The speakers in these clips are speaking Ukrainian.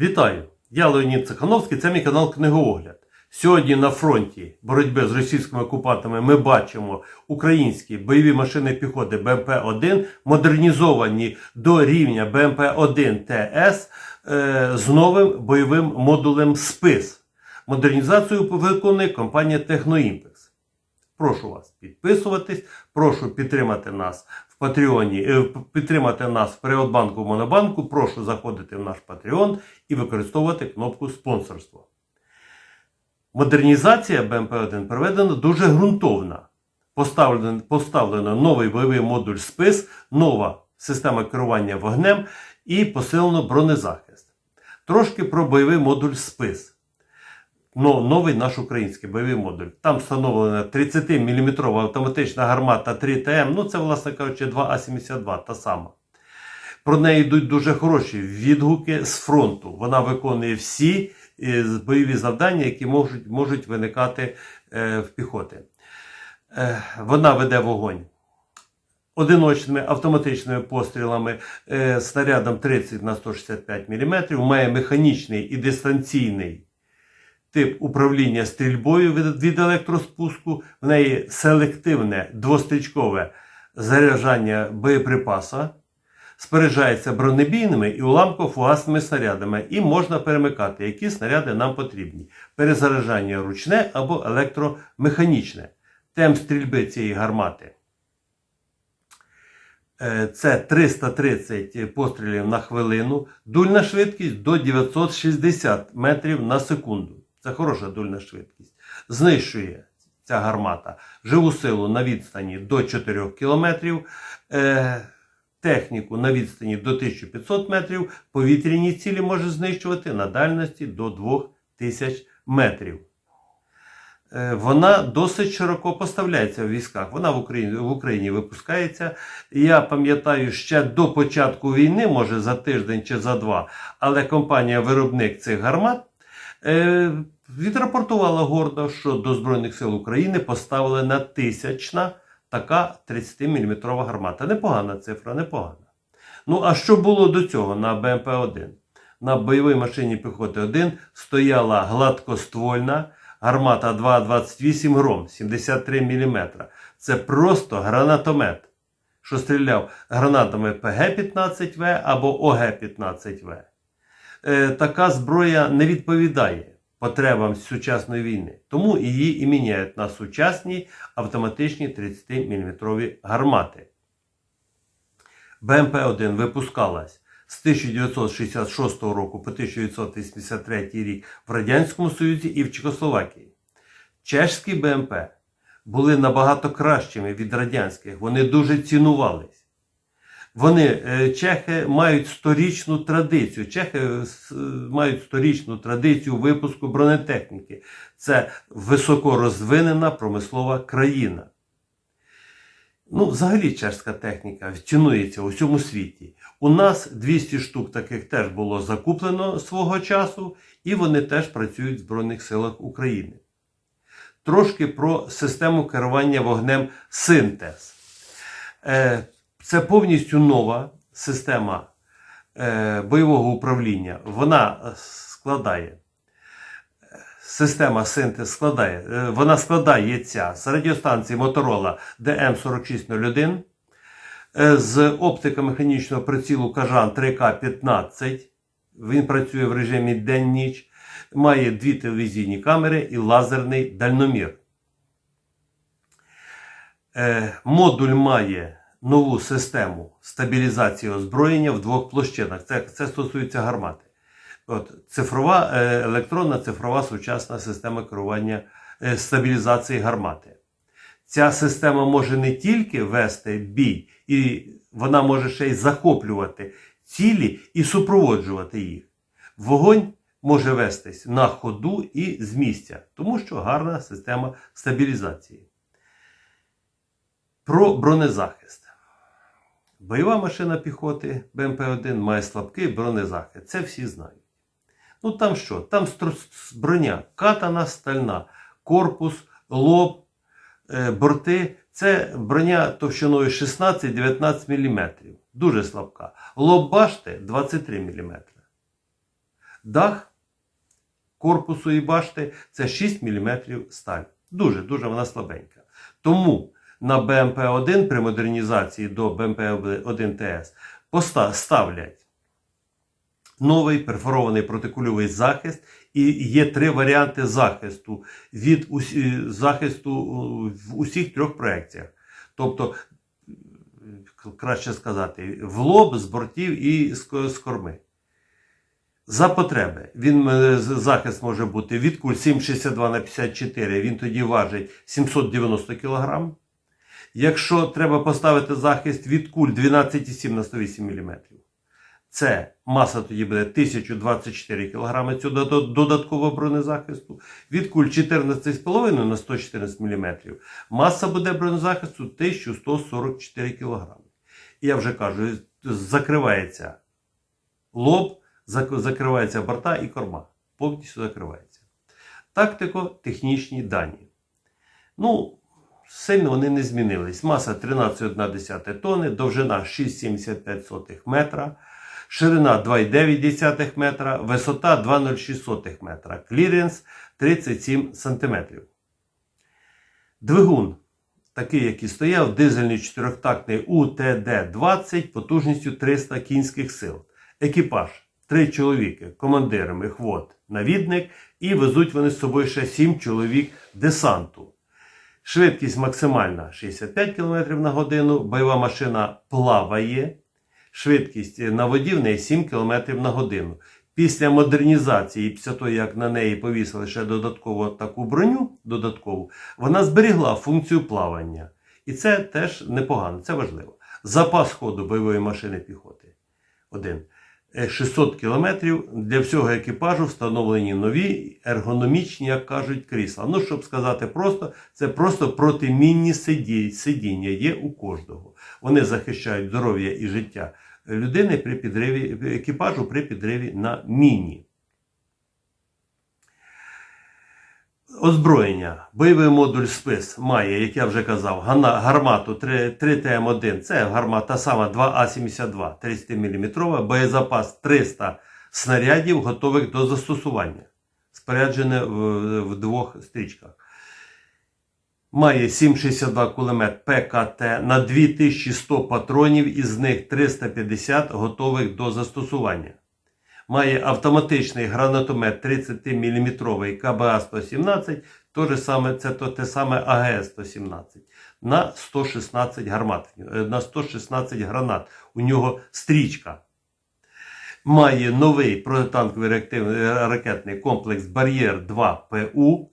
Вітаю! Я Леонід Цехановський, це мій канал Книгоогляд. Сьогодні на фронті боротьби з російськими окупантами ми бачимо українські бойові машини піхоти БМП-1, модернізовані до рівня БМП-1 ТС е, з новим бойовим модулем СПИС. Модернізацію виконує компанія Техноімпекс. Прошу вас підписуватись, прошу підтримати нас Патреоні, е, підтримати нас в Приватбанку Монобанку. Прошу заходити в наш Patreon і використовувати кнопку спонсорства. Модернізація БМП-1 проведена дуже ґрунтовна. Поставлено, поставлено новий бойовий модуль СПИС, нова система керування вогнем і посилено бронезахист. Трошки про бойовий модуль СПИС. Ну, новий наш український бойовий модуль. Там встановлена 30-мм автоматична гармата 3ТМ. Ну, це, власне кажучи, 2А-72, та сама. Про неї йдуть дуже хороші відгуки з фронту. Вона виконує всі е, бойові завдання, які можуть, можуть виникати е, в піхоти. Е, вона веде вогонь одиночними автоматичними пострілами е, снарядом 30 на 165 мм, має механічний і дистанційний тип управління стрільбою від, електроспуску, в неї селективне двострічкове заряджання боєприпаса, споряджається бронебійними і уламково-фугасними снарядами, і можна перемикати, які снаряди нам потрібні. Перезаряджання ручне або електромеханічне. Темп стрільби цієї гармати. Е, Це 330 пострілів на хвилину, дульна швидкість до 960 метрів на секунду. Це хороша дульна швидкість. Знищує ця гармата живу силу на відстані до 4 км, е, техніку на відстані до 1500 метрів, повітряні цілі може знищувати на дальності до 2000 метрів. Е, Вона досить широко поставляється в військах. Вона в Україні, в Україні випускається. Я пам'ятаю, ще до початку війни, може за тиждень чи за два, але компанія-виробник цих гармат е, відрапортувала гордо, що до Збройних сил України поставлена тисячна така 30-мм гармата. Непогана цифра, непогана. Ну, а що було до цього на БМП-1? На бойовій машині піхоти 1 стояла гладкоствольна гармата 2,28 гром, 73 мм. Це просто гранатомет, що стріляв гранатами ПГ-15В або ОГ-15В. Е, така зброя не відповідає потребам сучасної війни. Тому її і міняють на сучасні автоматичні 30-мм гармати. БМП-1 випускалась з 1966 року по 1983 рік в Радянському Союзі і в Чехословакії. Чешські БМП були набагато кращими від радянських, вони дуже цінувались. Вони, е, чехи, мають сторічну традицію. Чехи е, с- мають сторічну традицію випуску бронетехніки. Це високо розвинена промислова країна. Ну, взагалі чешська техніка цінується у всьому світі. У нас 200 штук таких теж було закуплено свого часу, і вони теж працюють в Збройних силах України. Трошки про систему керування вогнем Синтез. Це повністю нова система е, бойового управління. Вона складає. Система синтез складає, е, вона складається з радіостанції Motorola DM4601, е, з оптико-механічного прицілу Кажан 3К15. Він працює в режимі день-ніч, має дві телевізійні камери і лазерний дальномір. Модуль має нову систему стабілізації озброєння в двох площинах. Це, це стосується гармати. От, цифрова, е, електронна цифрова сучасна система керування е, стабілізації гармати. Ця система може не тільки вести бій, і вона може ще й захоплювати цілі і супроводжувати їх. Вогонь може вестись на ходу і з місця, тому що гарна система стабілізації. Про бронезахист. Бойова машина піхоти БМП-1 має слабкий бронезахист. Це всі знають. Ну там що? Там броня катана стальна, корпус, лоб, е, борти. Це броня товщиною 16-19 мм. Дуже слабка. Лоб башти 23 мм. Дах корпусу і башти це 6 мм сталь. Дуже, дуже вона слабенька. Тому на БМП-1 при модернізації до БМП-1 ТС поста- ставлять новий перфорований протикульовий захист, і є три варіанти захисту від усі, захисту в усіх трьох проекціях. Тобто, е, краще сказати, в лоб, з бортів і з корми. За потреби. Він е, захист може бути від куль 7,62 на 54, він тоді важить 790 кг. Якщо треба поставити захист від куль 12,7 на 108 мм, це маса тоді буде 1024 кг цього додаткового бронезахисту. Від куль 14,5 на 114 мм. Маса буде бронезахисту 1144 кг. І я вже кажу, закривається лоб, зак- закриваються борта і корма. Повністю закривається. Тактико-технічні дані. Ну, сильно вони не змінились. Маса 13,1 тонни, довжина 6,75 метра, ширина 2,9 метра, висота 2,06 метра, кліренс 37 сантиметрів. Двигун, такий, який стояв, дизельний чотирьохтактний УТД-20 потужністю 300 кінських сил. Екіпаж три чоловіки, командир, мехвод, навідник, і везуть вони з собою ще 7 чоловік десанту. Швидкість максимальна 65 км на годину, бойова машина плаває. Швидкість на воді в неї 7 км на годину. Після модернізації, після того, як на неї повісили ще додаткову таку броню, додаткову, вона зберігла функцію плавання. І це теж непогано, це важливо. Запас ходу бойової машини піхоти. Один. Е, 600 кілометрів для всього екіпажу встановлені нові ергономічні, як кажуть, крісла. Ну, щоб сказати просто, це просто протимінні сиді- сидіння є у кожного. Вони захищають здоров'я і життя людини при підриві екіпажу при підриві на міні. Озброєння. Бойовий модуль спис має, як я вже казав, гармату 3, 3ТМ1. Це гармата сама 2А72 30 мм, боєзапас 300 снарядів, готових до застосування. Споряджене в, в двох стрічках. Має 7,62 кулемет ПКТ на 2100 патронів, із них 350 готових до застосування. Має автоматичний гранатомет 30-мм КБА-117, то саме, це то те саме АГС-117 на 116 гармат, е, на 116 гранат. У нього стрічка. Має новий протитанковий реактивний е, ракетний комплекс Бар'єр 2 ПУ.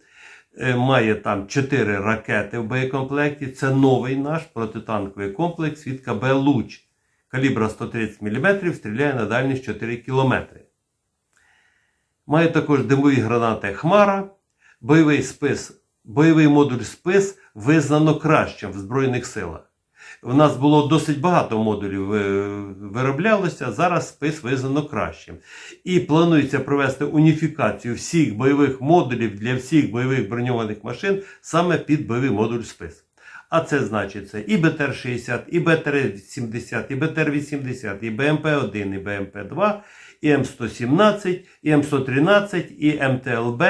Е, Має там 4 ракети в боєкомплекті. Це новий наш протитанковий комплекс від КБ Луч. Калібра 130 мм стріляє на дальність 4 км. Має також димові гранати Хмара, бойовий спис, бойовий модуль спис визнано кращим в Збройних силах. У нас було досить багато модулів е, вироблялося, зараз спис визнано кращим. І планується провести уніфікацію всіх бойових модулів для всіх бойових броньованих машин саме під бойовий модуль спис. А це значить це і БТР-60, і БТР-70, і БТР-80, і БМП-1, і БМП-2, і М117, і М113, і МТЛБ,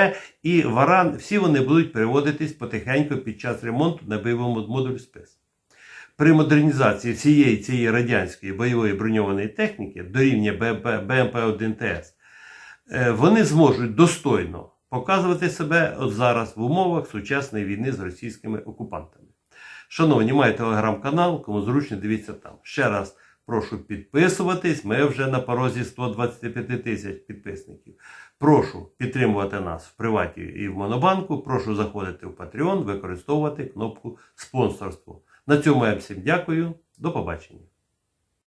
і Варан. Всі вони будуть переводитись потихеньку під час ремонту на бойовий модуль спис. При модернізації всієї цієї радянської бойової броньованої техніки до рівня БМП-1ТС е, вони зможуть достойно показувати себе от зараз в умовах сучасної війни з російськими окупантами. Шановні, має телеграм-канал, кому зручно дивіться там. Ще раз прошу підписуватись. Ми вже на порозі 125 тисяч підписників. Прошу підтримувати нас в приваті і в Монобанку. Прошу заходити в Patreon, використовувати кнопку спонсорство. На цьому я всім дякую. До побачення.